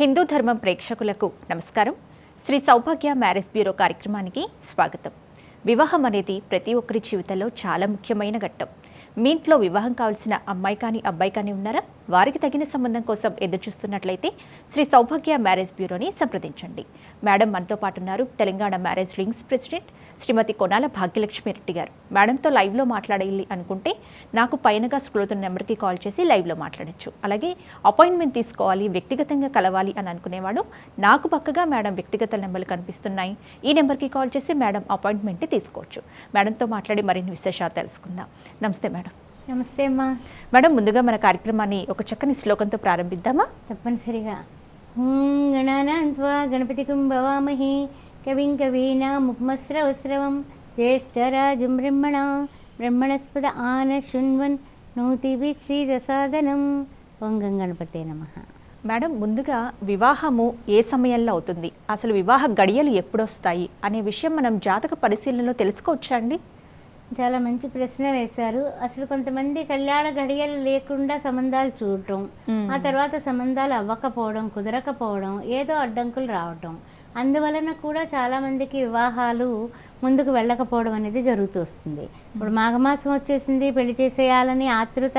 హిందూ ధర్మం ప్రేక్షకులకు నమస్కారం. శ్రీ సౌభాగ్య మ్యారేజ్ బ్యూరో కార్యక్రమానికి స్వాగతం. వివాహం అనేది ప్రతి ఒక్కరి జీవితంలో చాలా ముఖ్యమైన ఘట్టం. మీ ఇంట్లో వివాహం కావాల్సిన అమ్మాయి కానీ అబ్బాయి కానీ ఉన్నారా? వారికి తగిన సంబంధం కోసం ఎదురు చూస్తున్నట్లయితే శ్రీ సౌభాగ్య మ్యారేజ్ బ్యూరోని సంప్రదించండి. మేడం మనతో పాటు ఉన్నారు Telangana marriage links president Srimathi Konala Bhagyalakshmi Reddy గారు. మేడంతో లైవ్లో మాట్లాడాలి అనుకుంటే నాకు పైనగా స్క్రోల్ నెంబర్కి కాల్ చేసి లైవ్లో మాట్లాడొచ్చు. అలాగే అపాయింట్మెంట్ తీసుకోవాలి వ్యక్తిగతంగా కలవాలి అని అనుకునేవాడు నాకు పక్కగా మేడం వ్యక్తిగత నెంబర్లు కనిపిస్తున్నాయి. ఈ నెంబర్కి కాల్ చేసి మేడం అపాయింట్మెంట్ తీసుకోవచ్చు. మేడంతో మాట్లాడి మరిన్ని విశేషాలు తెలుసుకుందాం. నమస్తే మేడం. నమస్తే అమ్మా. మేడం ముందుగా మన కార్యక్రమాన్ని ఒక చక్కని శ్లోకంతో ప్రారంభిద్దామా? తప్పనిసరిగా. గణానాన్వా గణపతికం భవామహి కవిం కవీనాముపమస్రవస్రవం జ్యేష్ఠరాజం బ్రహ్మణ బ్రహ్మణస్పద ఆన శృణ్వన్ నూతి విశ్రీరసాదనం ఓం గం గణపతే నమ. మేడం ముందుగా వివాహము ఏ సమయంలో అవుతుంది? అసలు వివాహ గడియలు ఎప్పుడొస్తాయి? అనే విషయం మనం జాతక పరిశీలనలో తెలుసుకోవచ్చా అండి? చాలా మంచి ప్రశ్న వేశారు. అసలు కొంతమంది కళ్యాణ గడియలు లేకుండా సంబంధాలు చూడటం ఆ తర్వాత సంబంధాలు అవ్వకపోవడం కుదరకపోవడం ఏదో అడ్డంకులు రావటం. అందువలన కూడా చాలామందికి వివాహాలు ముందుకు వెళ్ళకపోవడం అనేది జరుగుతూ వస్తుంది. ఇప్పుడు మాఘమాసం వచ్చేసింది పెళ్ళి చేసేయాలని ఆతృత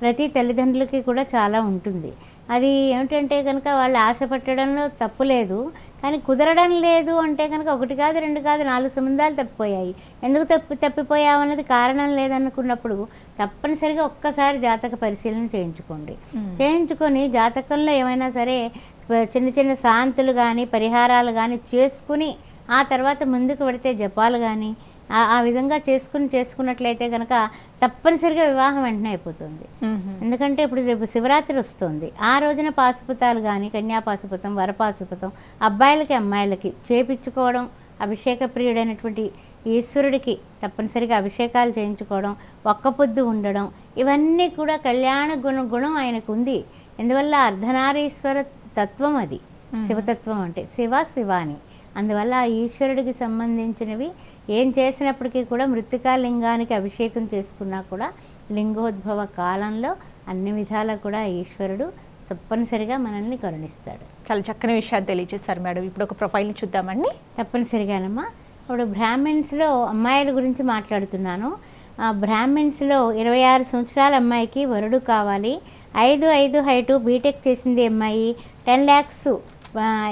ప్రతి తల్లిదండ్రులకి కూడా చాలా ఉంటుంది. అది ఏమిటంటే కనుక వాళ్ళు ఆశ పట్టడంలో తప్పు లేదు. కానీ కుదరడం లేదు అంటే కనుక ఒకటి కాదు రెండు కాదు నాలుగు సంబంధాలు తప్పిపోయాయి. ఎందుకు తప్పి తప్పిపోయావు అన్నది కారణం లేదనుకున్నప్పుడు తప్పనిసరిగా ఒక్కసారి జాతక పరిశీలన చేయించుకోండి. చేయించుకొని జాతకంలో ఏమైనా సరే చిన్న చిన్న శాంతులు కానీ పరిహారాలు కానీ చేసుకుని ఆ తర్వాత ముందుకు పెడితే జపాలు కానీ ఆ విధంగా చేసుకుని చేసుకున్నట్లయితే కనుక తప్పనిసరిగా వివాహం వెంటనే అయిపోతుంది. ఎందుకంటే ఇప్పుడు రేపు శివరాత్రి వస్తుంది. ఆ రోజున పాశుపతాలు కానీ కన్యా పాశుపతం వరపాశుపతం అబ్బాయిలకి అమ్మాయిలకి చేపించుకోవడం అభిషేక ప్రియుడైనటువంటి ఈశ్వరుడికి తప్పనిసరిగా అభిషేకాలు చేయించుకోవడం ఒక్క పొద్దు ఉండడం ఇవన్నీ కూడా కళ్యాణ గుణ గుణం ఆయనకు ఉంది ఎందువల్ల అర్ధనారీశ్వర తత్వం అది. శివతత్వం అంటే శివ శివాని. అందువల్ల ఈశ్వరుడికి సంబంధించినవి ఏం చేసినప్పటికీ కూడా మృతికా లింగానికి అభిషేకం చేసుకున్నా కూడా లింగోద్భవ కాలంలో అన్ని విధాలా కూడా ఈశ్వరుడు తప్పనిసరిగా మనల్ని కరుణిస్తాడు. చాలా చక్కని విషయాలు తెలియజేశారు మేడం. ఇప్పుడు ఒక ప్రొఫైల్ని చూద్దామండి. తప్పనిసరిగానమ్మా. ఇప్పుడు బ్రాహ్మిన్స్లో అమ్మాయిల గురించి మాట్లాడుతున్నాను. ఆ బ్రాహ్మిన్స్లో ఇరవై ఆరు సంవత్సరాల అమ్మాయికి వరుడు కావాలి. ఐదు ఐదు హైటు బీటెక్ చేసింది అమ్మాయి. టెన్ ల్యాక్స్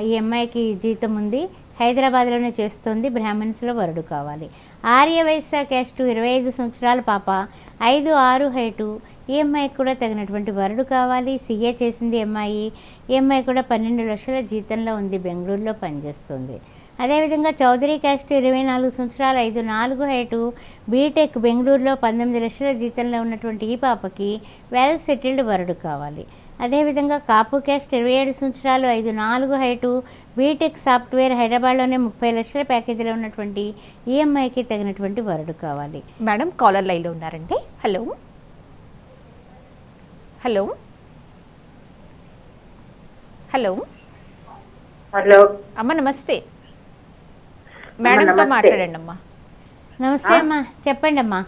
ఈ అమ్మాయికి జీతం ఉంది. హైదరాబాద్లోనే చేస్తుంది బ్రాహ్మిన్స్లో వరుడు కావాలి. ఆర్య వైశ్య క్యాస్ట్ ఇరవై ఐదు సంవత్సరాల పాప. ఐదు ఆరు హైటు. ఈ అమ్మాయికి కూడా తగినటువంటి వరుడు కావాలి. సీఏ చేసింది అమ్మాయి ఈ అమ్మాయి కూడా పన్నెండు లక్షల జీతంలో ఉంది బెంగళూరులో పనిచేస్తుంది. అదేవిధంగా చౌదరి క్యాస్ట్ ఇరవై నాలుగు సంవత్సరాలు ఐదు నాలుగు హైటు. బీటెక్ బెంగళూరులో పంతొమ్మిది లక్షల జీతంలో ఉన్నటువంటి ఈ పాపకి వెల్ సెటిల్డ్ వరుడు కావాలి. అదేవిధంగా కాపు క్యాస్ట్ ఇరవై ఏడు సంవత్సరాలు ఐదు నాలుగు హైటు. బీటెక్ సాఫ్ట్వేర్ హైదరాబాద్లోనే ముప్పై లక్షల ప్యాకేజీలో ఉన్నటువంటి ఈఎంఐకి తగినటువంటి వరుడు కావాలి. మేడం కాలర్ లైన్లో ఉన్నారండి. హలో. హలో. హలో. హలో. అమ్మ నమస్తే. మేడంతో. మాట్లాడండి అమ్మా నమస్తే అమ్మా చెప్పండి అమ్మా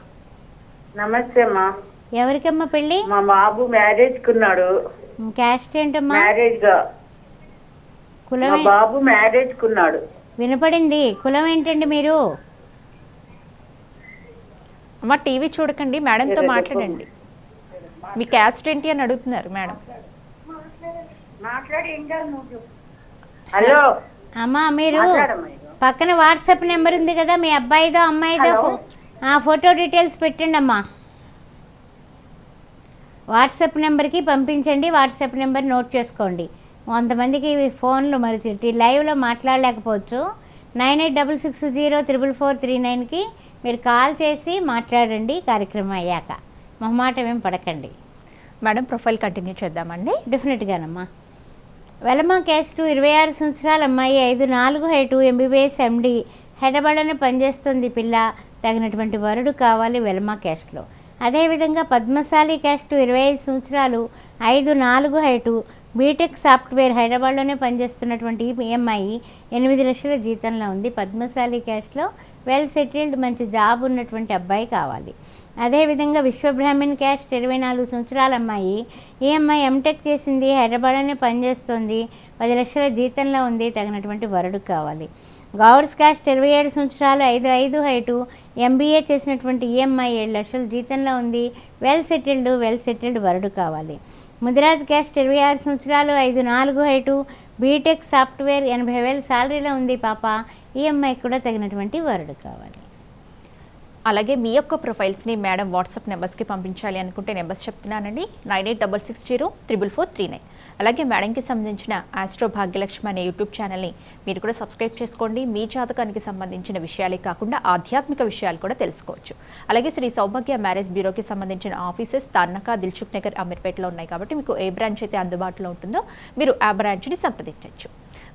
నమస్తే అమ్మా. ఎవరికమ్మా పెళ్ళి? మా బాబు మ్యారేజ్ కున్నాడు క్యాస్ట్ ఏంటమ్మా? మ్యారేజ్ కులం బాబు మ్యారేజ్ కున్నాడు. వినపడింది. కులం ఏంటండి మీరు? అమ్మ టీవీ చూడకండి. మేడంతో మాట్లాడండి. మీ క్యాస్ట్ ఏంటి అని అడుగుతున్నారు మేడం. హలో. అమ్మా మీరు. పక్కన వాట్సాప్ నెంబర్ ఉంది కదా మీ అబ్బాయిదో అమ్మాయిదో ఆ ఫోటో డీటెయిల్స్ పెట్టండి అమ్మా. వాట్సాప్ నెంబర్కి పంపించండి. వాట్సాప్ నెంబర్ నోట్ చేసుకోండి. కొంతమందికి ఇవి ఫోన్లు మరి టి- లైవ్లో మాట్లాడలేకపోవచ్చు. Nine eight double six zero triple four three నైన్కి మీరు కాల్ చేసి మాట్లాడండి కార్యక్రమం అయ్యాక. మొహమాటం ఏం పడకండి. మేడం ప్రొఫైల్ కంటిన్యూ చేద్దామండి. డెఫినెట్గానమ్మా. వెలమ క్యాస్ట్ ఇరవై ఆరు సంవత్సరాల అమ్మాయి ఐదు నాలుగు హైటు ఎంబీబీఎస్ ఎండి హైదరాబాద్లోనే పనిచేస్తుంది పిల్ల. తగినటువంటి వరుడు కావాలి వెలమ క్యాస్ట్లో అదేవిధంగా పద్మశాలి క్యాస్ట్ ఇరవై ఐదు సంవత్సరాలు ఐదు నాలుగు హైటు బీటెక్ సాఫ్ట్వేర్ హైదరాబాద్లోనే పనిచేస్తున్నటువంటి ఈ అమ్మాయి ఎనిమిది లక్షల జీతంలో ఉంది. పద్మశాలి క్యాస్ట్లో వెల్ సెటిల్డ్ మంచి జాబ్ ఉన్నటువంటి అబ్బాయి కావాలి. అదేవిధంగా విశ్వబ్రాహ్మణ్ క్యాస్ట్ ఇరవై నాలుగు సంవత్సరాల అమ్మాయి. ఈ అమ్మాయి ఎంటెక్ చేసింది హైదరాబాద్లోనే పనిచేస్తుంది. పది లక్షల జీతంలో ఉంది తగినటువంటి వరుడు కావాలి. గౌడ్స్ క్యాస్ట్ ఇరవై ఏడు సంవత్సరాలు ఐదు ఐదు హైటు. ఎంబీఏ చేసినటువంటి ఈఎంఐ ఏడు లక్షల జీతంలో ఉంది. వెల్ సెటిల్డ్ వెల్ సెటిల్డ్ వరుడు కావాలి. ముదిరాజ్ క్యాస్ట్ ఇరవై ఆరు సంవత్సరాలు ఐదు నాలుగు హైటు బీటెక్ సాఫ్ట్వేర్ ఎనభై వేల శాలరీలో ఉంది పాప. ఈఎంఐ కూడా తగినటువంటి వరుడు కావాలి. అలాగే మీ యొక్క ప్రొఫైల్స్ని మేడం వాట్సాప్ నెంబర్స్కి పంపించాలి అనుకుంటే నెంబర్స్ చెప్తున్నానండి. Nine eight double six zero triple four three nine. అలాగే మేడంకి సంబంధించిన ఆస్ట్రో భాగ్యలక్ష్మి అనే యూట్యూబ్ ఛానల్ని మీరు కూడా సబ్స్క్రైబ్ చేసుకోండి. మీ జాతకానికి సంబంధించిన విషయాలే కాకుండా ఆధ్యాత్మిక విషయాలు కూడా తెలుసుకోవచ్చు. అలాగే శ్రీ సౌభాగ్య మ్యారేజ్ బ్యూరోకి సంబంధించిన ఆఫీసెస్ తార్నక దిల్చుక్ నగర్ అమీర్పేటలో ఉన్నాయి కాబట్టి మీకు ఏ బ్రాంచ్ అయితే అందుబాటులో ఉంటుందో మీరు ఆ బ్రాంచ్ని సంప్రదించవచ్చు.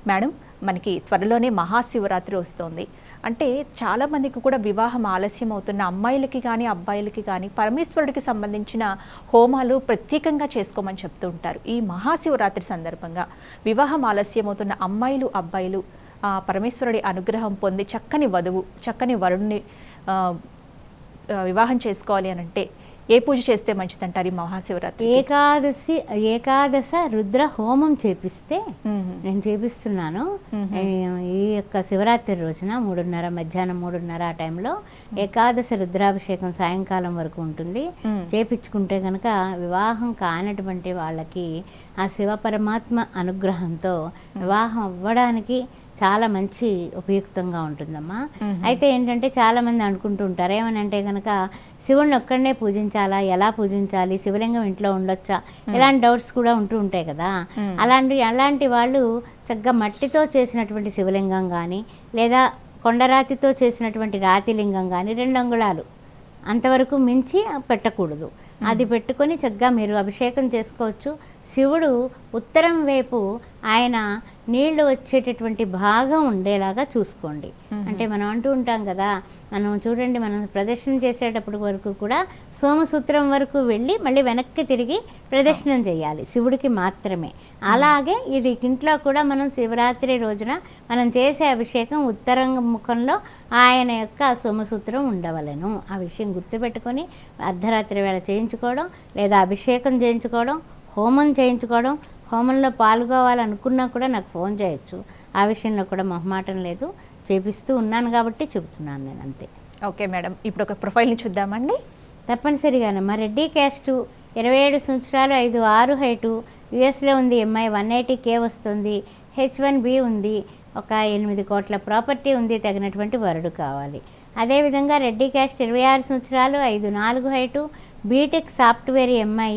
మేడం మనకి త్వరలోనే మహాశివరాత్రి వస్తుంది. అంటే చాలా మందికి కూడా వివాహం ఆలస్యం అవుతున్న అమ్మాయిలకి కానీ అబ్బాయిలకి కానీ పరమేశ్వరుడికి సంబంధించిన హోమాలు ప్రత్యేకంగా చేసుకోమని చెప్తూ ఉంటారు. ఈ మహాశివరాత్రి సందర్భంగా వివాహం ఆలస్యం అవుతున్న అమ్మాయిలు అబ్బాయిలు పరమేశ్వరుడి అనుగ్రహం పొంది చక్కని వధువు చక్కని వరుణ్ణి వివాహం చేసుకోవాలి అని అంటే ఏ పూజ చేస్తే మంచిదంటారు ఈ మహాశివరాత్రి ఏకాదశి ఏకాదశ రుద్ర హోమం చేపిస్తే. నేను చేపిస్తున్నాను. ఈ- యొక్క శివరాత్రి రోజున మూడున్నర మధ్యాహ్నం మూడున్నర ఆ టైంలో ఏకాదశ రుద్రాభిషేకం సాయంకాలం వరకు ఉంటుంది. చేపించుకుంటే కనుక వివాహం కానటువంటి వాళ్ళకి ఆ శివ పరమాత్మ అనుగ్రహంతో వివాహం అవ్వడానికి చాలా మంచి ఉపయుక్తంగా ఉంటుందమ్మా. మ్మ్. అయితే ఏంటంటే చాలామంది అనుకుంటూ ఉంటారు ఏమని అంటే కనుక శివుణ్ణి ఒక్కడనే పూజించాలా ఎలా పూజించాలి శివలింగం ఇంట్లో ఉండొచ్చా? ఇలాంటి డౌట్స్ కూడా ఉంటూ ఉంటాయి కదా. అలాంటి అలాంటి వాళ్ళు చక్కగా మట్టితో చేసినటువంటి శివలింగం కానీ లేదా కొండరాతితో చేసినటువంటి రాతి లింగం కానీ రెండు అంగుళాలు అంతవరకు మించి పెట్టకూడదు. అది పెట్టుకొని చక్కగా మీరు అభిషేకం చేసుకోవచ్చు. శివుడు ఉత్తరం వైపు ఆయన నీళ్ళు వచ్చేటటువంటి భాగం ఉండేలాగా చూసుకోండి. అంటే మనం అంటూ ఉంటాం కదా మనం చూడండి మనం ప్రదర్శన చేసేటప్పుడు వరకు కూడా సోమసూత్రం వరకు వెళ్ళి మళ్ళీ వెనక్కి తిరిగి ప్రదర్శనం చేయాలి శివుడికి మాత్రమే. అలాగే ఇది ఇంట్లో కూడా మనం శివరాత్రి రోజున మనం చేసే అభిషేకం ఉత్తరం ముఖంలో ఆయన యొక్క సోమసూత్రం ఉండవలను. ఆ విషయం గుర్తుపెట్టుకొని అర్ధరాత్రి వేళ చేయించుకోవడం లేదా అభిషేకం చేయించుకోవడం హోమం చేయించుకోవడం హోమంలో పాల్గొవాలనుకున్నా కూడా నాకు ఫోన్ చేయొచ్చు. ఆ విషయంలో కూడా మొహమాటం లేదు. చేపిస్తూ ఉన్నాను కాబట్టి చెబుతున్నాను నేను అంతే. Okay madam. ఇప్పుడు ఒక ప్రొఫైల్ని చూద్దామండి. తప్పనిసరిగానమ్మా రెడ్డి క్యాస్ట్ ఇరవై ఏడు సంవత్సరాలు ఐదు ఆరు హైటు. యుఎస్లో ఉంది ఎంఐ వన్ ఎయిటీ కే వస్తుంది. హెచ్ వన్ బి ఉంది. ఒక ఎనిమిది కోట్ల ప్రాపర్టీ ఉంది. తగినటువంటి వరుడు కావాలి. అదేవిధంగా రెడ్డి క్యాస్ట్ ఇరవై ఆరు సంవత్సరాలు ఐదు నాలుగు height. B Tech software M I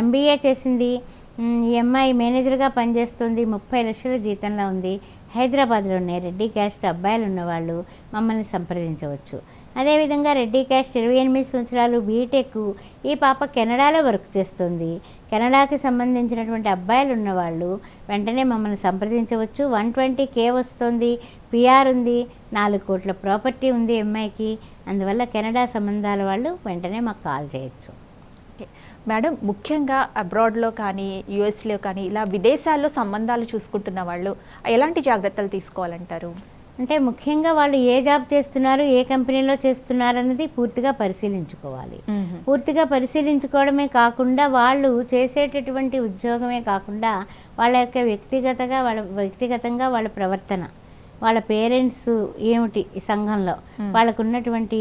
MBA చేసింది. ఈ ఎంఐ మేనేజర్గా పనిచేస్తుంది. ముప్పై లక్షల జీతంలో ఉంది. హైదరాబాద్లో ఉన్న రెడ్డి క్యాస్ట్ అబ్బాయిలు ఉన్నవాళ్ళు మమ్మల్ని సంప్రదించవచ్చు. అదేవిధంగా రెడ్డి క్యాస్ట్ ఇరవై ఎనిమిది సంవత్సరాలు బీటెక్ ఈ పాప కెనడాలో వర్క్ చేస్తుంది. కెనడాకి సంబంధించినటువంటి అబ్బాయిలు ఉన్నవాళ్ళు వెంటనే మమ్మల్ని సంప్రదించవచ్చు. వన్ ట్వంటీ కే వస్తుంది. పిఆర్ ఉంది. నాలుగు కోట్ల ప్రాపర్టీ ఉంది ఎంఐకి అందువల్ల కెనడా సంబంధాల వాళ్ళు వెంటనే మాకు కాల్ చేయొచ్చు. ఓకే. మేడం ముఖ్యంగా అబ్రాడ్లో కానీ యుఎస్లో కానీ ఇలా విదేశాల్లో సంబంధాలు చూసుకుంటున్న వాళ్ళు ఎలాంటి జాగ్రత్తలు తీసుకోవాలంటారు? అంటే ముఖ్యంగా వాళ్ళు ఏ జాబ్ చేస్తున్నారు ఏ కంపెనీలో చేస్తున్నారు అనేది పూర్తిగా పరిశీలించుకోవాలి. పూర్తిగా పరిశీలించుకోవడమే కాకుండా వాళ్ళు చేసేటటువంటి ఉద్యోగమే కాకుండా వాళ్ళ యొక్క వ్యక్తిగతంగా వాళ్ళ వ్యక్తిగతంగా వాళ్ళ ప్రవర్తన వాళ్ళ పేరెంట్స్ ఏమిటి ఈ సంఘంలో వాళ్ళకు ఉన్నటువంటి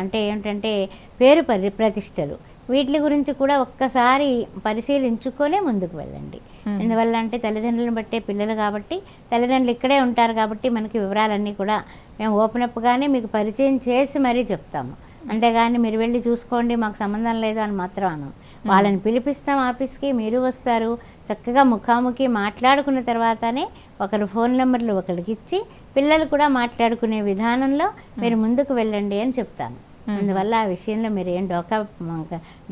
అంటే ఏమిటంటే పేరు పరి ప్రతిష్టలు. వీటి గురించి కూడా ఒక్కసారి పరిశీలించుకొనే ముందుకు వెళ్ళండి. ఎందువల్ల అంటే తల్లిదండ్రులను బట్టే పిల్లలు కాబట్టి తల్లిదండ్రులు ఇక్కడే ఉంటారు కాబట్టి మనకి వివరాలన్నీ కూడా మేము ఓపెన్ అప్గానే మీకు పరిచయం చేసి మరీ చెప్తాము. అంతేగాని మీరు వెళ్ళి చూసుకోండి మాకు సంబంధం లేదు అని మాత్రం అనం వాళ్ళని పిలిపిస్తాం ఆఫీస్కి మీరు వస్తారు. చక్కగా ముఖాముఖి మాట్లాడుకున్న తర్వాతనే ఒకరు ఫోన్ నెంబర్లు ఒకరికి ఇచ్చి పిల్లలు కూడా మాట్లాడుకునే విధానంలో మీరు ముందుకు వెళ్ళండి అని చెప్తాను. అందువల్ల ఆ విషయంలో మీరు ఏం డోకా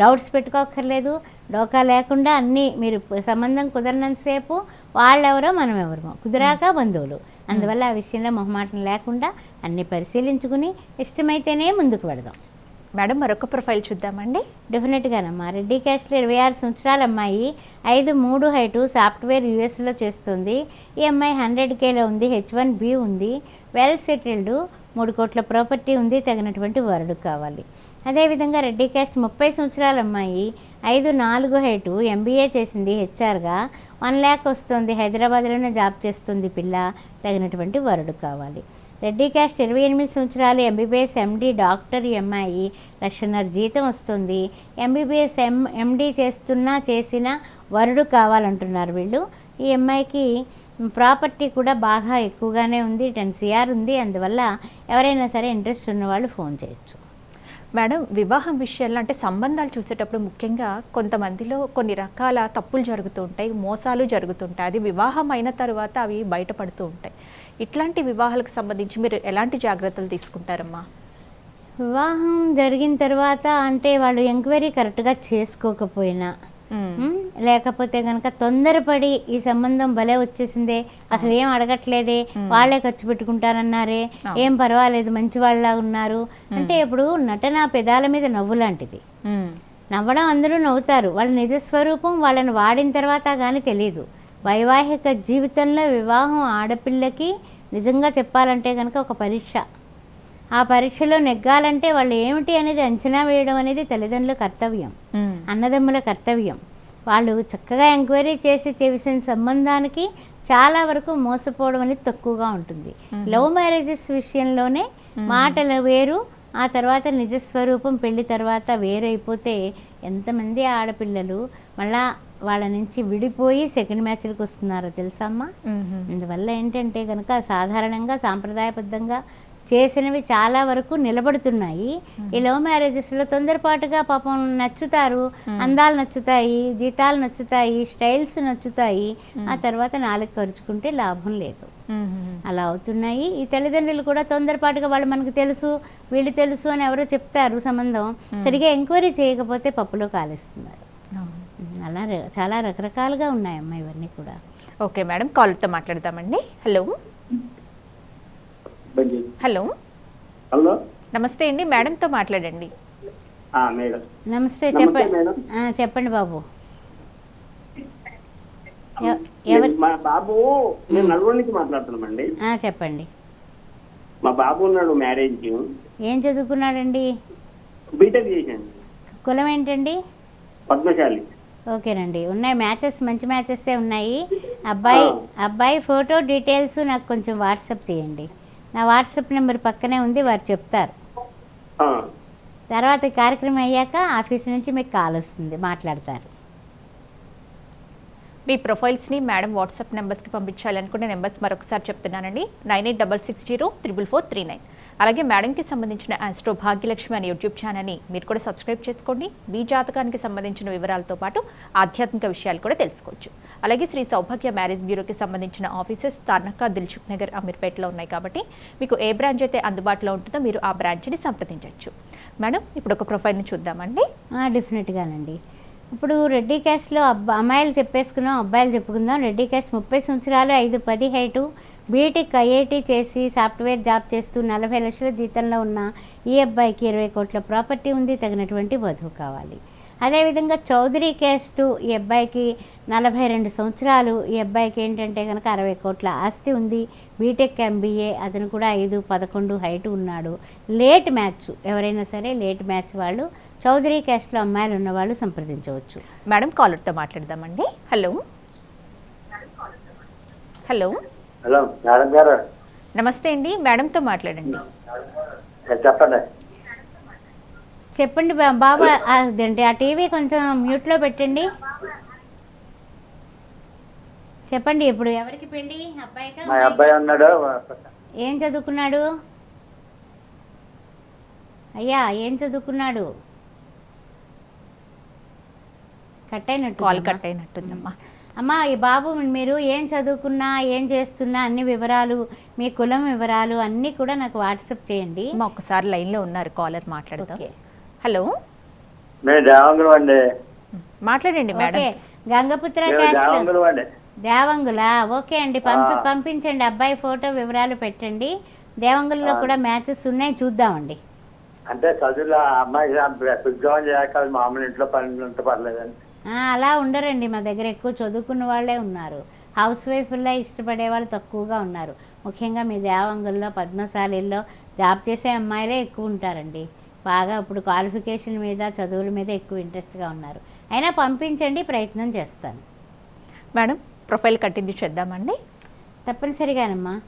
డౌట్స్ పెట్టుకోక్కర్లేదు. డోకా లేకుండా అన్నీ మీరు సంబంధం కుదరనంతసేపు వాళ్ళెవరో మనం ఎవరమో కుదిరాక బంధువులు. అందువల్ల ఆ విషయంలో మొహమాటం లేకుండా అన్నీ పరిశీలించుకుని ఇష్టమైతేనే ముందుకు పెడదాం. మేడం మరొక ప్రొఫైల్ చూద్దామండి. డెఫినెట్గానమ్మా రెడ్డి క్యాస్ట్లో ఇరవై ఆరు సంవత్సరాల అమ్మాయి ఐదు మూడు హైటు సాఫ్ట్వేర్ యూఎస్లో చేస్తుంది. ఈ అమ్మాయి హండ్రెడ్ కేలో ఉంది హెచ్ వన్ బి ఉంది. వెల్ సెటిల్డ్ మూడు కోట్ల ప్రాపర్టీ ఉంది తగినటువంటి వరుడు కావాలి. అదేవిధంగా రెడ్డి క్యాస్ట్ ముప్పై సంవత్సరాల అమ్మాయి ఐదు నాలుగు హైటు ఎంబీఏ చేసింది హెచ్ఆర్గా వన్ ల్యాక్ వస్తుంది హైదరాబాద్లోనే జాబ్ చేస్తుంది పిల్ల తగినటువంటి వరుడు కావాలి. రెడ్డి క్యాస్ట్ ఇరవై ఎనిమిది సంవత్సరాలు ఎంబీబీఎస్ ఎండి డాక్టర్ ఎంఐ లక్షన్నర జీతం వస్తుంది. ఎంబీబీఎస్ ఎం ఎండి చేస్తున్నా చేసిన వరుడు కావాలంటున్నారు వీళ్ళు. ఈ అమ్మాయికి ప్రాపర్టీ కూడా బాగా ఎక్కువగానే ఉంది టెన్ సిఆర్ ఉంది. అందువల్ల ఎవరైనా సరే ఇంట్రెస్ట్ ఉన్నవాళ్ళు ఫోన్ చేయొచ్చు. మేడం వివాహం విషయాల్లో అంటే సంబంధాలు చూసేటప్పుడు ముఖ్యంగా కొంతమందిలో కొన్ని రకాల తప్పులు జరుగుతూ ఉంటాయి మోసాలు జరుగుతుంటాయి అది వివాహం అయిన తర్వాత అవి బయటపడుతూ ఉంటాయి. ఇట్లాంటి వివాహాలకు సంబంధించి మీరు ఎలాంటి జాగ్రత్తలు తీసుకుంటారమ్మా? వివాహం జరిగిన తర్వాత అంటే వాళ్ళు ఎంక్వైరీ కరెక్ట్గా చేసుకోకపోయినా లేకపోతే కనుక తొందరపడి ఈ సంబంధం భలే వచ్చేసిందే. అసలు ఏం అడగట్లేదే. వాళ్ళే ఖర్చు పెట్టుకుంటారన్నారే ఏం పర్వాలేదు మంచి వాళ్ళ ఉన్నారు అంటే ఇప్పుడు నటన పెదాల మీద నవ్వు లాంటిది. నవ్వడం అందరూ నవ్వుతారు. వాళ్ళ నిజ స్వరూపం వాళ్ళని వాడిన తర్వాత కానీ తెలియదు వైవాహిక జీవితంలో వివాహం ఆడపిల్లకి నిజంగా చెప్పాలంటే కనుక ఒక పరీక్ష. ఆ పరీక్షలో నెగ్గాలంటే వాళ్ళు ఏమిటి అనేది అంచనా వేయడం అనేది తల్లిదండ్రుల కర్తవ్యం మ్మ్. అన్నదమ్ముల కర్తవ్యం. వాళ్ళు చక్కగా ఎంక్వైరీ చేసి చేసిన సంబంధానికి చాలా వరకు మోసపోవడం అనేది తక్కువగా ఉంటుంది. లవ్ మ్యారేజెస్ విషయంలోనే మాటలు వేరు ఆ తర్వాత నిజస్వరూపం పెళ్ళి తర్వాత వేరైపోతే ఎంతమంది ఆడపిల్లలు మళ్ళా వాళ్ళ నుంచి విడిపోయి సెకండ్ మ్యాచ్లకు వస్తున్నారో తెలుసమ్మా మ్మ్. అందువల్ల ఏంటంటే కనుక సాధారణంగా సాంప్రదాయబద్ధంగా చేసినవి చాలా వరకు నిలబడుతున్నాయి. ఈ లవ్ మ్యారేజెస్లో తొందరపాటుగా పాపం నచ్చుతారు. అందాలు నచ్చుతాయి జీతాలు నచ్చుతాయి స్టైల్స్ నచ్చుతాయి. ఆ తర్వాత నాలుగు ఖర్చుకుంటే లాభం లేదు. అలా అవుతున్నాయి. ఈ తల్లిదండ్రులు కూడా తొందరపాటుగా వాళ్ళు మనకు తెలుసు వీళ్ళు తెలుసు అని ఎవరో చెప్తారు సంబంధం. సరిగా ఎంక్వైరీ చేయకపోతే పప్పులో కాలేస్తున్నారు. అలా చాలా రకరకాలుగా ఉన్నాయమ్మా ఇవన్నీ కూడా. ఓకే మేడం కాల్తో మాట్లాడదామండి హలో. హలో. హలో. నమస్తే అండి మేడంతో మాట్లాడండి. నమస్తే చెప్పండి చెప్పండి బాబు. ఎవ- ఎవరు? మా బాబు నేను నల్గొండ నుంచి మాట్లాడుతున్నామండి. ఆ, చెప్పండి. మా బాబు ఉన్నాడు మ్యారేజ్ ఏం చదువుకున్నాడండి? బీటెక్ చేశాను కులం ఏంటండి? పద్మశాలి. ఓకేనండి. ఉన్నాయి మ్యాచెస్ మంచి మ్యాచెసే ఉన్నాయి. అబ్బాయి అబ్బాయి ఫోటో డీటెయిల్స్ నాకు కొంచెం వాట్సాప్ చేయండి. నా వాట్సాప్ నెంబర్ పక్కనే ఉంది వారు చెప్తారు. తర్వాత కార్యక్రమం అయ్యాక ఆఫీస్ నుంచి మీకు కాల్ వస్తుంది మాట్లాడతారు. మీ ప్రొఫైల్స్ని మేడం వాట్సాప్ నెంబర్స్కి పంపించాలనుకునే నెంబర్స్ మరొకసారి చెప్తున్నానండి. Nine eight double six zero triple four three nine. అలాగే మేడంకి సంబంధించిన ఆస్ట్రో భాగ్యలక్ష్మి అనే యూట్యూబ్ ఛానల్ని మీరు కూడా సబ్స్క్రైబ్ చేసుకోండి. మీ జాతకానికి సంబంధించిన వివరాలతో పాటు ఆధ్యాత్మిక విషయాలు కూడా తెలుసుకోవచ్చు. అలాగే శ్రీ సౌభాగ్య మ్యారేజ్ బ్యూరోకి సంబంధించిన ఆఫీసెస్ తార్నక దిల్చుక్ నగర్ అమీర్పేటలో ఉన్నాయి కాబట్టి మీకు ఏ బ్రాంచ్ అయితే అందుబాటులో ఉంటుందో మీరు ఆ బ్రాంచ్ని సంప్రదించవచ్చు. మేడం ఇప్పుడు ఒక ప్రొఫైల్ని చూద్దామండి. డెఫినెట్గానండి. ఇప్పుడు రెడ్డి క్యాస్ట్లో అబ్బా అమ్మాయిలు చెప్పేసుకున్నాం అబ్బాయిలు చెప్పుకుందాం. రెడ్డి క్యాస్ట్ ముప్పై సంవత్సరాలు ఐదు పది హైటు. బీటెక్ ఐఐటి చేసి సాఫ్ట్వేర్ జాబ్ చేస్తూ నలభై లక్షల జీతంలో ఉన్న ఈ అబ్బాయికి ఇరవై కోట్ల ప్రాపర్టీ ఉంది తగినటువంటి వధువు కావాలి. అదేవిధంగా చౌదరి క్యాస్ట్ ఈ అబ్బాయికి నలభై రెండు సంవత్సరాలు. ఈ అబ్బాయికి ఏంటంటే కనుక అరవై కోట్ల ఆస్తి ఉంది. బీటెక్ ఎంబీఏ అతను కూడా ఐదు పదకొండు హైట్ ఉన్నాడు. లేట్ మ్యాచ్ ఎవరైనా సరే లేట్ మ్యాచ్ వాళ్ళు చౌదరి క్యాస్ట్లో అమ్మాయిలు ఉన్నవాళ్ళు సంప్రదించవచ్చు. మేడం కాలర్తో మాట్లాడదామండి. హలో. హలో. హలో మేడం గారు. నమస్తే అండి మేడంతో మాట్లాడండి. చెప్పండి. చెప్పండి బాబా అదేంటి ఆ టీవీ కొంచెం మ్యూట్లో పెట్టండి. చెప్పండి ఇప్పుడు ఎవరికి పెళ్ళి? అబ్బాయికా మా అబ్బాయి ఉన్నాడు ఏం చదువుకున్నాడు? అయ్యా ఏం చదువుకున్నాడు? కట్ అయినట్టు కాల్ కట్ అయినట్టుందమ్మా అమ్మా ఈ బాబు మీరు ఏం చదువుకున్నా ఏం చేస్తున్నా అన్ని వివరాలు మీ కులం వివరాలు అన్నీ కూడా నాకు వాట్సాప్ చేయండి. అమ్మా ఒకసారి లైన్లో ఉన్నారు కాలర్ మాట్లాడదాం. ఓకే. హలో? మేము దేవంగులం అండి మాట్లాడండి మేడం. ఓకే. గంగపుత్ర క్యాస్ట్ దేవంగులం? ఓకే అండి పంపి. పంపించండి. అబ్బాయి ఫోటో వివరాలు పెట్టండి. దేవంగుల్లో కూడా మ్యాచెస్ ఉన్నాయి చూద్దామండి. అంటే చదువులో అమ్మాయి ఉద్యోగం చేయక మామూలు ఇంట్లో పని ఉంటే పర్లేదండి అలా ఉండరండి మా దగ్గర ఎక్కువ చదువుకున్న వాళ్ళే ఉన్నారు. హౌస్ వైఫ్లో ఇష్టపడే వాళ్ళు తక్కువగా ఉన్నారు. ముఖ్యంగా మీ దేవంగుల్లో పద్మశాలిల్లో జాబ్ చేసే అమ్మాయిలే ఎక్కువ ఉంటారండి. బాగా ఇప్పుడు క్వాలిఫికేషన్ మీద చదువుల మీద ఎక్కువ ఇంట్రెస్ట్గా ఉన్నారు. అయినా పంపించండి ప్రయత్నం చేస్తాను. మేడం ప్రొఫైల్ కంటిన్యూ చేద్దామండి. తప్పనిసరిగానమ్మా.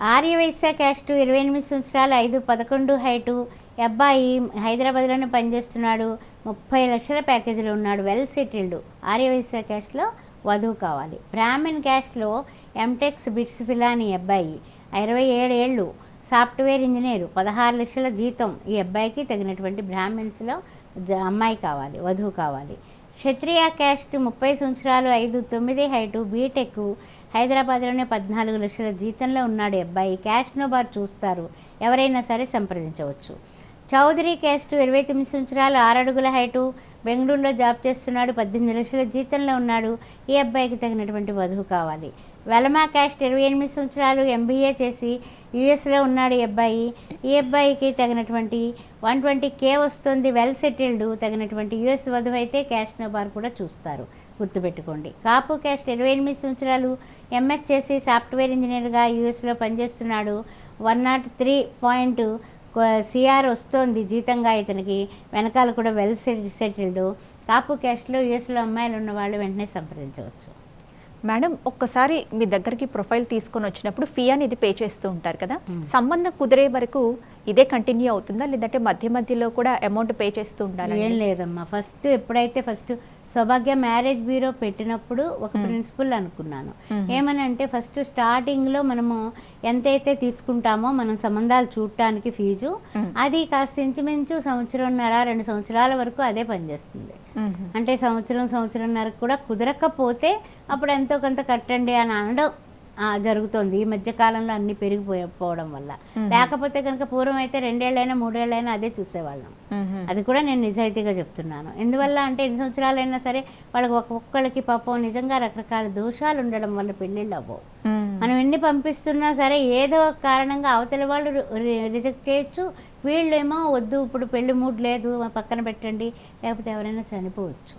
ఆర్యవైశ్య క్యాస్ట్ ఇరవై ఎనిమిది సంవత్సరాలు ఐదు పదకొండు హైటు. అబ్బాయి హైదరాబాద్లోనే పనిచేస్తున్నాడు. ముప్పై లక్షల ప్యాకేజీలో ఉన్నాడు వెల్ సెటిల్డ్. ఆర్యవైశ్య క్యాస్ట్లో వధువు కావాలి. బ్రాహ్మణ్ క్యాస్ట్లో ఎంటెక్స్ బిట్స్ ఫిలాని అబ్బాయి ఇరవై ఏడు ఏళ్ళు సాఫ్ట్వేర్ ఇంజనీరు పదహారు లక్షల జీతం ఈ అబ్బాయికి తగినటువంటి బ్రాహ్మణ్స్లో జ- అమ్మాయి కావాలి వధువు కావాలి. క్షత్రియ క్యాస్ట్ ముప్పై సంవత్సరాలు ఐదు తొమ్మిది హైటు బీటెక్ హైదరాబాద్లోనే పద్నాలుగు లక్షల జీతంలో ఉన్నాడు ఈ అబ్బాయి. క్యాష్ను బార్ చూస్తారు. ఎవరైనా సరే సంప్రదించవచ్చు. చౌదరి క్యాస్ట్ ఇరవై తొమ్మిది సంవత్సరాలు ఆరడుగుల హైటు బెంగళూరులో జాబ్ చేస్తున్నాడు పద్దెనిమిది లక్షల జీతంలో ఉన్నాడు. ఈ అబ్బాయికి తగినటువంటి వధువు కావాలి. వెలమా క్యాస్ట్ ఇరవై ఎనిమిది సంవత్సరాలు ఎంబీఏ చేసి యూఎస్లో ఉన్నాడు ఈ అబ్బాయి. ఈ అబ్బాయికి తగినటువంటి వన్ ట్వంటీ కే వస్తుంది వెల్ సెటిల్డ్ తగినటువంటి యూఎస్ వధువు అయితే క్యాష్ బార్ కూడా చూస్తారు. గుర్తుపెట్టుకోండి. కాపు క్యాస్ట్ ఇరవై ఎనిమిది సంవత్సరాలు ఎంఎస్ చేసి సాఫ్ట్వేర్ ఇంజనీర్గా యూఎస్లో పనిచేస్తున్నాడు. One not three point CR వస్తోంది జీతంగా ఇతనికి వెనకాల కూడా వెల్ సెటిల్డ్ కాపు క్యాస్ట్లో యూఎస్లో అమ్మాయిలు ఉన్న వాళ్ళు వెంటనే సంప్రదించవచ్చు. మేడం ఒక్కసారి మీ దగ్గరికి ప్రొఫైల్ తీసుకొని వచ్చినప్పుడు ఫీ అనేది పే చేస్తూ ఉంటారు కదా? సంబంధం కుదిరే వరకు ఇదే కంటిన్యూ అవుతుందా? లేదంటే మధ్య మధ్యలో కూడా అమౌంట్ పే చేస్తూ ఉండాలి? ఏం లేదమ్మా. ఫస్ట్ ఎప్పుడైతే ఫస్ట్ సౌభాగ్య మ్యారేజ్ బ్యూరో పెట్టినప్పుడు ఒక ప్రిన్సిపల్ అనుకున్నాను. ఏమని అంటే ఫస్ట్ స్టార్టింగ్లో మనము ఎంతైతే తీసుకుంటామో మనం సంబంధాలు చూడటానికి ఫీజు. అది కాస్త ఇంచుమించు సంవత్సరంన్నర రెండు సంవత్సరాల వరకు అదే పనిచేస్తుంది. అంటే సంవత్సరం సంవత్సరంన్నర కూడా కుదరకపోతే అప్పుడు ఎంతో కొంత కట్టండి అని అనడం జరుగుతోంది. ఈ మధ్య కాలంలో అన్ని పెరిగిపోయి పోవడం వల్ల లేకపోతే కనుక పూర్వం అయితే రెండేళ్ళైనా మూడేళ్ళైనా అదే చూసేవాళ్ళం. అది కూడా నేను నిజాయితీగా చెప్తున్నాను. ఎందువల్ల అంటే ఎన్ని సంవత్సరాలైనా సరే వాళ్ళకి ఒక్కొక్కళ్ళకి పాపం నిజంగా రకరకాల దోషాలు ఉండడం వల్ల పెళ్ళిళ్ళు అవ్వవు. మనం ఎన్ని పంపిస్తున్నా సరే ఏదో ఒక కారణంగా అవతల వాళ్ళు రిజెక్ట్ చేయొచ్చు వీళ్ళేమో వద్దు ఇప్పుడు పెళ్ళి మూడ్ లేదు పక్కన పెట్టండి లేకపోతే ఎవరైనా చనిపోవచ్చు.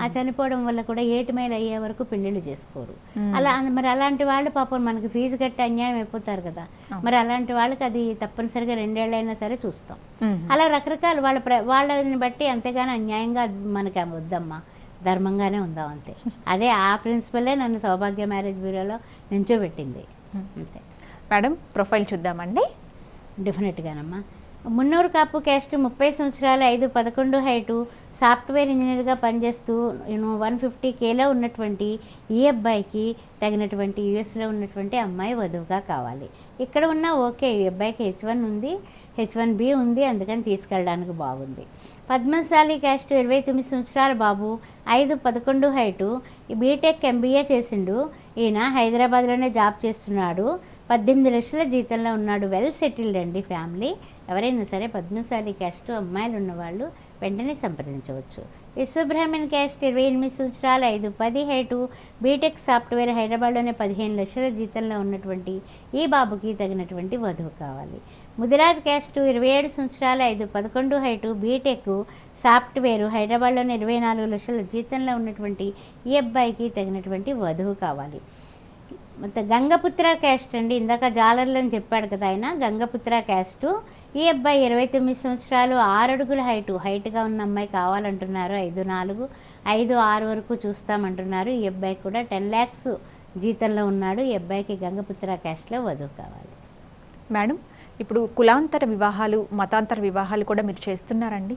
ఆ చనిపోవడం వల్ల కూడా ఏటి మైలు అయ్యే వరకు పెళ్ళిళ్ళు చేసుకోరు. అలా మరి అలాంటి వాళ్ళు పాపం మనకి ఫీజు కట్టి అన్యాయం అయిపోతారు కదా. మరి అలాంటి వాళ్ళకి అది తప్పనిసరిగా రెండేళ్ళైనా సరే చూస్తాం. అలా రకరకాల వాళ్ళ ప్ర వాళ్ళని బట్టి అంతేగాని అన్యాయంగా మనకి వద్దమ్మా. ధర్మంగానే ఉందాం అంతే. అదే ఆ ప్రిన్సిపలే నన్ను సౌభాగ్య మ్యారేజ్ బ్యూరోలో నించోబెట్టింది. అంతే. మేడం ప్రొఫైల్ చూద్దామండి. డెఫినెట్గానమ్మా. మున్నూరు కాపు క్యాస్ట్ ముప్పై సంవత్సరాలు ఐదు పదకొండు హైటు సాఫ్ట్వేర్ ఇంజనీర్గా పనిచేస్తూ వన్ ఫిఫ్టీ కేలో ఉన్నటువంటి ఈ అబ్బాయికి తగినటువంటి యూఎస్లో ఉన్నటువంటి అమ్మాయి వధువుగా కావాలి. ఇక్కడ ఉన్న ఓకే ఈ అబ్బాయికి హెచ్ వన్ ఉంది హెచ్ వన్ బి ఉంది అందుకని తీసుకెళ్ళడానికి బాగుంది. పద్మశాలి క్యాస్ట్ ఇరవై తొమ్మిది సంవత్సరాల బాబు ఐదు పదకొండు హైటు బీటెక్ ఎంబీఏ చేసిండు ఈయన హైదరాబాద్లోనే జాబ్ చేస్తున్నాడు పద్దెనిమిది లక్షల జీతంలో ఉన్నాడు వెల్ సెటిల్డ్ అండి ఫ్యామిలీ. ఎవరైనా సరే పద్మశాలి క్యాస్ట్ అమ్మాయిలు ఉన్నవాళ్ళు వెంటనే సంప్రదించవచ్చు. విశ్వబ్రాహ్మణ్ క్యాస్ట్ ఇరవై ఎనిమిది సంవత్సరాలు ఐదు పది హైటు బీటెక్ సాఫ్ట్వేర్ హైదరాబాద్లోనే పదిహేను లక్షల జీతంలో ఉన్నటువంటి ఈ బాబుకి తగినటువంటి వధువు కావాలి. ముదిరాజ్ క్యాస్ట్ ఇరవై ఏడు సంవత్సరాలు ఐదు పదకొండు హైటు బీటెక్ సాఫ్ట్వేర్ హైదరాబాద్లోనే ఇరవై నాలుగు లక్షల జీతంలో ఉన్నటువంటి ఈ అబ్బాయికి తగినటువంటి వధువు కావాలి. మొత్తం గంగపుత్ర క్యాస్ట్ అండి. ఇందాక జాలర్లు అని చెప్పాడు కదా ఆయన. గంగపుత్ర క్యాస్టు ఈ అబ్బాయి ఇరవై తొమ్మిది సంవత్సరాలు ఆరు అడుగుల హైటు హైట్గా ఉన్న అమ్మాయి కావాలంటున్నారు. ఐదు నాలుగు ఐదు ఆరు వరకు చూస్తామంటున్నారు. ఈ అబ్బాయి కూడా టెన్ ల్యాక్స్ జీతంలో ఉన్నాడు. ఈ అబ్బాయికి గంగపుత్ర క్యాస్ట్లో వధువు కావాలి. మేడం ఇప్పుడు కులాంతర వివాహాలు మతాంతర వివాహాలు కూడా మీరు చేస్తున్నారండి?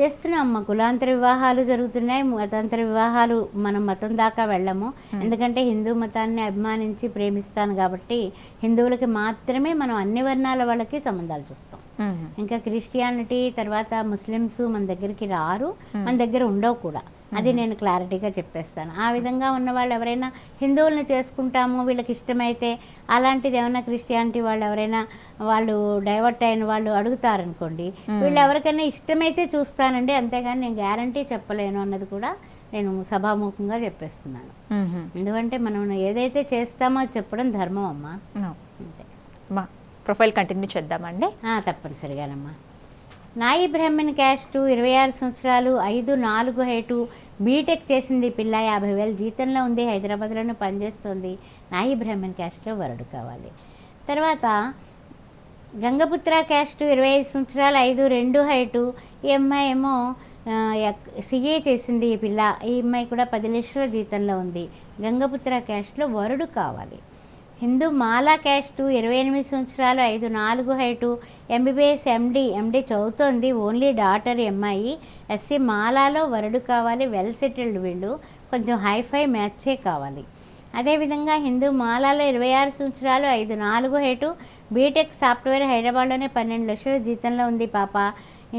చేస్తున్నాం. అమ్మ కులాంతర వివాహాలు జరుగుతున్నాయి. మతాంతర వివాహాలు మనం మతం దాకా వెళ్ళము. ఎందుకంటే హిందూ మతాన్ని అభిమానించి ప్రేమిస్తాను కాబట్టి హిందువులకి మాత్రమే మనం అన్ని వర్ణాల వాళ్ళకి సంబంధాలు చూస్తాం. ఇంకా క్రిస్టియానిటీ తర్వాత ముస్లిమ్స్ మన దగ్గరికి రారు. మన దగ్గర ఉండవు కూడా. అది నేను క్లారిటీగా చెప్పేస్తాను. ఆ విధంగా ఉన్న వాళ్ళు ఎవరైనా హిందువులను చేసుకుంటాము వీళ్ళకి ఇష్టమైతే అలాంటిది ఏమైనా క్రిస్టియానిటీ వాళ్ళు ఎవరైనా వాళ్ళు డైవర్ట్ అయిన వాళ్ళు అడుగుతారనుకోండి వీళ్ళు ఎవరికైనా ఇష్టమైతే చూస్తానండి అంతేగాని నేను గ్యారంటీ చెప్పలేను అన్నది కూడా నేను సభాముఖంగా చెప్పేస్తున్నాను. ఎందుకంటే మనం ఏదైతే చేస్తామో చెప్పడం ధర్మం అమ్మా. అంతే. ప్రొఫైల్ కంటిన్యూ చేద్దామండి. ఆ, తప్పనిసరిగానమ్మా. నాయి బ్రాహ్మణ్ క్యాస్ట్ ఇరవై ఆరు సంవత్సరాలు ఐదు నాలుగు హైటు బీటెక్ చేసింది పిల్ల యాభై వేల జీతంలో ఉంది హైదరాబాద్లోనే పనిచేస్తుంది. నాయి బ్రాహ్మణ్ క్యాస్ట్లో వరుడు కావాలి. తర్వాత గంగపుత్ర క్యాస్ట్ ఇరవై ఐదు సంవత్సరాలు ఐదు రెండు హైటు. ఈ అమ్మాయి ఏమో సిఏ చేసింది ఈ పిల్ల. ఈ అమ్మాయి కూడా పది లక్షల జీతంలో ఉంది. గంగపుత్ర క్యాస్ట్లో వరుడు కావాలి. హిందూ మాలా క్యాస్టు ఇరవై ఎనిమిది సంవత్సరాలు ఐదు నాలుగు హైటు ఎంబీబీఎస్ ఎండి ఎండి చదువుతోంది only daughter M I. SC మాలాలో వరుడు కావాలి వెల్ సెటిల్డ్ వీళ్ళు. కొంచెం హైఫై మ్యాచే కావాలి. అదేవిధంగా హిందూ మాలాలో ఇరవై ఆరు సంవత్సరాలు ఐదు నాలుగు హైటు. బీటెక్ సాఫ్ట్వేర్ హైదరాబాద్లోనే పన్నెండు లక్షల జీతంలో ఉంది పాప.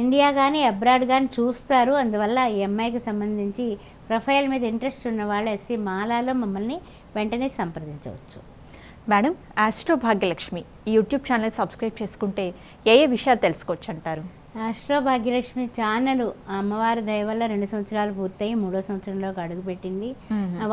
ఇండియా కానీ అబ్రాడ్ కానీ చూస్తారు. అందువల్ల ఈ అమ్మాయికి సంబంధించి ప్రొఫైల్ మీద ఇంట్రెస్ట్ ఉన్న వాళ్ళు ఎస్సీ మాలాలో మమ్మల్ని వెంటనే సంప్రదించవచ్చు. మేడం ఆస్ట్రో భాగ్యలక్ష్మి ఈ యూట్యూబ్ ఛానల్ సబ్స్క్రైబ్ చేసుకుంటే ఏ ఏ విషయాలు తెలుసుకోవచ్చు అంటారు ఆస్ట్రో భాగ్యలక్ష్మి ఛానల్ అమ్మవారి దయ వల్ల రెండు సంవత్సరాలు పూర్తయి మూడో సంవత్సరంలోకి అడుగుపెట్టింది.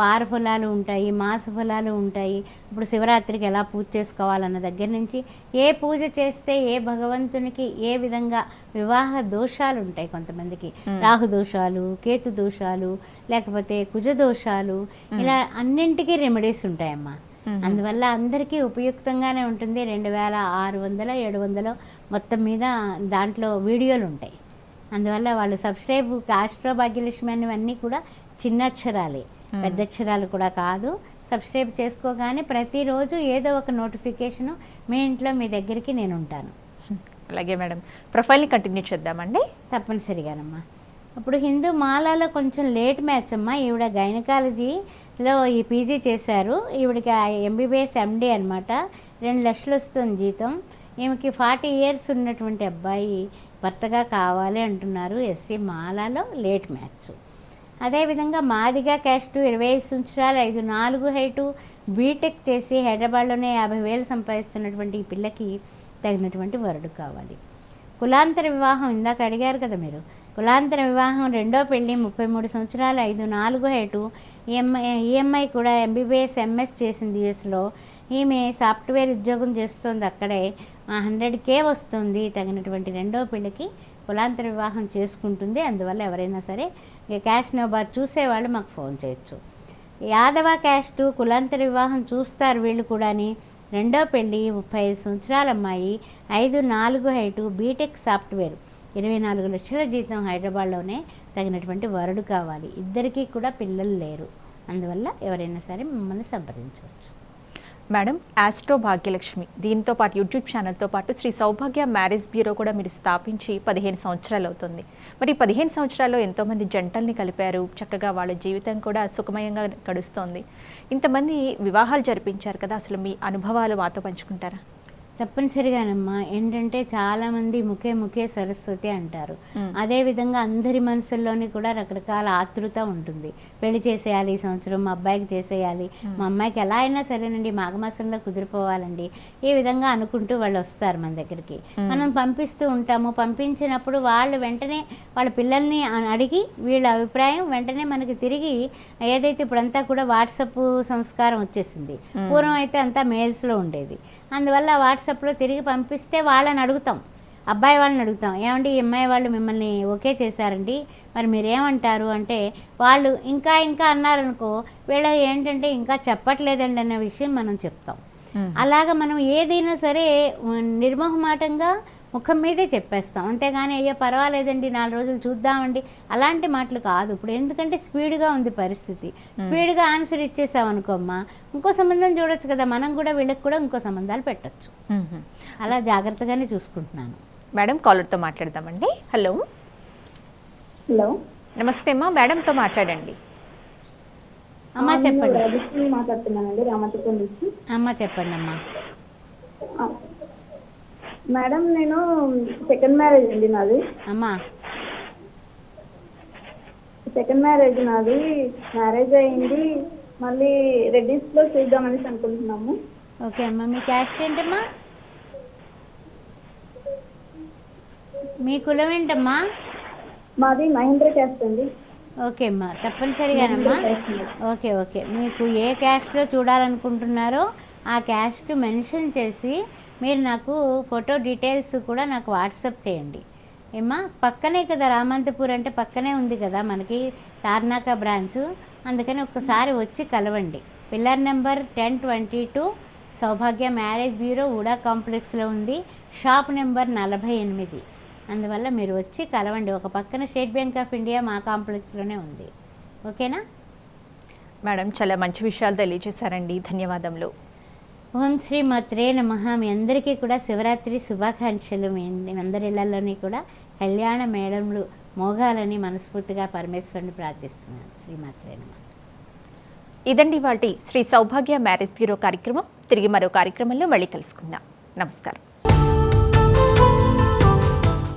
వార ఫలాలు ఉంటాయి మాస ఫలాలు ఉంటాయి. ఇప్పుడు శివరాత్రికి ఎలా పూజ చేసుకోవాలన్న దగ్గర నుంచి ఏ పూజ చేస్తే ఏ భగవంతునికి ఏ విధంగా వివాహ దోషాలు ఉంటాయి కొంతమందికి. రాహు దోషాలు కేతు దోషాలు లేకపోతే కుజ దోషాలు ఇలా అన్నింటికీ రెమెడీస్ ఉంటాయమ్మా. అందువల్ల అందరికీ ఉపయుక్తంగానే ఉంటుంది. రెండు వేల ఆరు వందల ఏడు వందలు మొత్తం మీద దాంట్లో వీడియోలు ఉంటాయి. అందువల్ల వాళ్ళు సబ్స్క్రైబ్ ఆస్ట్రో భాగ్యలక్ష్మి అనేవన్నీ కూడా చిన్న అక్షరాలే పెద్ద అక్షరాలు కూడా కాదు. సబ్స్క్రైబ్ చేసుకోగానే ప్రతిరోజు ఏదో ఒక నోటిఫికేషను మీ ఇంట్లో మీ దగ్గరికి నేను ఉంటాను. అలాగే మేడం. ప్రొఫైల్ని కంటిన్యూ చేద్దామండి. తప్పనిసరిగానమ్మా. అప్పుడు హిందూ మాలాలో కొంచెం లేట్ మ్యాచ్ అమ్మా. ఈవిడ లో ఈ పీజీ చేశారు. ఈవిడికి ఎంబీబీఎస్ ఎండి అనమాట రెండు లక్షలు వస్తుంది జీతం. ఈమెకి ఫార్టీ ఇయర్స్ ఉన్నటువంటి అబ్బాయి భర్తగా కావాలి అంటున్నారు ఎస్సీ మాలాలో లేట్ మ్యాచ్. అదేవిధంగా మాదిగా క్యాస్ట్ ఇరవై ఐదు సంవత్సరాలు ఐదు నాలుగు హైటు బీటెక్ చేసి హైదరాబాద్లోనే యాభై వేలు సంపాదిస్తున్నటువంటి ఈ పిల్లకి తగినటువంటి వరుడు కావాలి. కులాంతర వివాహం ఇందాక అడిగారు కదా మీరు. కులాంతర వివాహం రెండో పెళ్ళి ముప్పై మూడు సంవత్సరాలు ఐదు నాలుగు హైటు ఈఎంఐ ఈఎంఐ కూడా ఎంబీబీఎస్ ఎంఎస్ చేసింది యుఎస్లో. ఈమె సాఫ్ట్వేర్ ఉద్యోగం చేస్తుంది అక్కడే. హండ్రెడ్ కే వస్తుంది తగినటువంటి రెండో పెళ్ళికి కులాంతర వివాహం చేసుకుంటుంది. అందువల్ల ఎవరైనా సరే ఇక క్యాష్ నోబార్ చూసేవాళ్ళు మాకు ఫోన్ చేయొచ్చు. యాదవ క్యాస్టు కులాంతర వివాహం చూస్తారు వీళ్ళు కూడాని. రెండో పెళ్ళి ముప్పై ఐదు సంవత్సరాల అమ్మాయి ఐదు నాలుగు హైటు బీటెక్ సాఫ్ట్వేర్. ఇరవై నాలుగు లక్షల జీతం హైదరాబాద్లోనే తగినటువంటి వరుడు కావాలి. ఇద్దరికీ కూడా పిల్లలు లేరు. అందువల్ల ఎవరైనా సరే మిమ్మల్ని సంప్రదించవచ్చు. Madam astro Bhagyalakshmi. దీంతో పాటు యూట్యూబ్ ఛానల్తో పాటు శ్రీ సౌభాగ్య మ్యారేజ్ బ్యూరో కూడా మీరు స్థాపించి పదిహేను సంవత్సరాలు అవుతుంది. మరి పదిహేను సంవత్సరాల్లో ఎంతోమంది జంటల్ని కలిపారు. చక్కగా వాళ్ళ జీవితం కూడా సుఖమయంగా గడుస్తోంది. ఇంతమంది వివాహాలు జరిపించారు కదా. అసలు మీ అనుభవాలు మాతో పంచుకుంటారా? తప్పనిసరిగానమ్మా ఏంటంటే చాలామంది ముఖే ముఖే సరస్వతి అంటారు. మ్మ్. అదేవిధంగా అందరి మనసుల్లోని కూడా రకరకాల ఆతృత ఉంటుంది. పెళ్ళి చేసేయాలి ఈ సంవత్సరం మా అబ్బాయికి చేసేయాలి మా అమ్మాయికి ఎలా అయినా సరేనండి మాఘమాసంలో కుదిరిపోవాలండి ఈ విధంగా అనుకుంటూ వాళ్ళు వస్తారు మన దగ్గరికి. మనం పంపిస్తూ ఉంటాము. పంపించినప్పుడు వాళ్ళు వెంటనే వాళ్ళ పిల్లల్ని అడిగి వీళ్ళ అభిప్రాయం వెంటనే మనకి తిరిగి ఏదైతే ఇప్పుడంతా కూడా వాట్సప్ సంస్కారం వచ్చేసింది. పూర్వం అయితే అంతా మెయిల్స్లో ఉండేది. అందువల్ల వాట్సాప్లో తిరిగి పంపిస్తే వాళ్ళని అడుగుతాం. అబ్బాయి వాళ్ళని అడుగుతాం. ఏమండి ఈ అమ్మాయి వాళ్ళు మిమ్మల్ని ఓకే చేశారండి. మరి మీరేమంటారు అంటే వాళ్ళు ఇంకా ఇంకా అన్నారనుకో వీళ్ళ ఏంటంటే ఇంకా చెప్పట్లేదండి అన్న విషయం మనం చెప్తాం. అలాగ మనం ఏదైనా సరే నిర్మోహమాటంగా ముఖం మీదే చెప్పేస్తాం. అంతేగాని అయ్యో పర్వాలేదండి నాలుగు రోజులు చూద్దామండి. అలాంటి మాటలు కాదు. ఇప్పుడు ఎందుకంటే స్పీడ్గా ఉంది పరిస్థితి. స్పీడ్గా ఆన్సర్ ఇచ్చేసాం అనుకోమ్మా ఇంకో సంబంధం చూడొచ్చు కదా. మనం కూడా వీళ్ళకి కూడా ఇంకో సంబంధాలు పెట్టొచ్చు. అలా జాగ్రత్తగానే చూసుకుంటున్నాను. మేడం కాలర్తో మాట్లాడదామండి. హలో. హలో. నమస్తే అమ్మా. మేడంతో మాట్లాడండి. అమ్మ చెప్పండి. రాజశ్రీ మాట్లాడుతున్నానండి రామతీపురం నుంచి. అమ్మ చెప్పండి అమ్మా ఆ, మేడం నేను సెకండ్ మ్యారేజ్ అండి నాది. అమ్మా. సెకండ్ మ్యారేజ్ నాది. మ్యారేజ్ అయింది. మళ్ళీ రెడ్డిస్లో చూద్దామనేసి అనుకుంటున్నాము. ఓకే అమ్మా. మీ క్యాస్ట్ ఏంటమ్మా? మీ కులం ఏంటమ్మా? మాది మహేంద్ర క్యాస్ట్ అండి. ఓకే అమ్మా. తప్పనిసరిగానమ్మా ఓకే ఓకే. మీకు ఏ క్యాస్ట్లో చూడాలనుకుంటున్నారో ఆ క్యాస్ట్ మెన్షన్ చేసి మీరు నాకు ఫోటో డీటెయిల్స్ కూడా నాకు వాట్సాప్ చేయండి. ఏమా పక్కనే కదా రామంతపూర్ అంటే పక్కనే ఉంది కదా మనకి తార్నాక బ్రాంచ్. అందుకని ఒక్కసారి వచ్చి కలవండి. Pillar number ten twenty two Saubhagya marriage bureau UDA కాంప్లెక్స్లో ఉంది. షాప్ నెంబర్ నలభై ఎనిమిది. అందువల్ల మీరు వచ్చి కలవండి. ఒక పక్కన స్టేట్ బ్యాంక్ ఆఫ్ ఇండియా మా కాంప్లెక్స్లోనే ఉంది. ఓకేనా? మేడం చాలా మంచి విషయాలు తెలియజేశారండి. ధన్యవాదములు. ఓం శ్రీ మాత్రే నమ. మీ అందరికీ కూడా శివరాత్రి శుభాకాంక్షలు. మీ అందరి ఇళ్ళలోని కూడా కళ్యాణ మేడంలు మోగాలని మనస్ఫూర్తిగా పరమేశ్వరుని ప్రార్థిస్తున్నాను. శ్రీమాత్రే నమ. ఇదండి వాటి శ్రీ సౌభాగ్య మ్యారేజ్ బ్యూరో కార్యక్రమం. తిరిగి మరో కార్యక్రమంలో మళ్ళీ కలుసుకుందాం. నమస్కారం.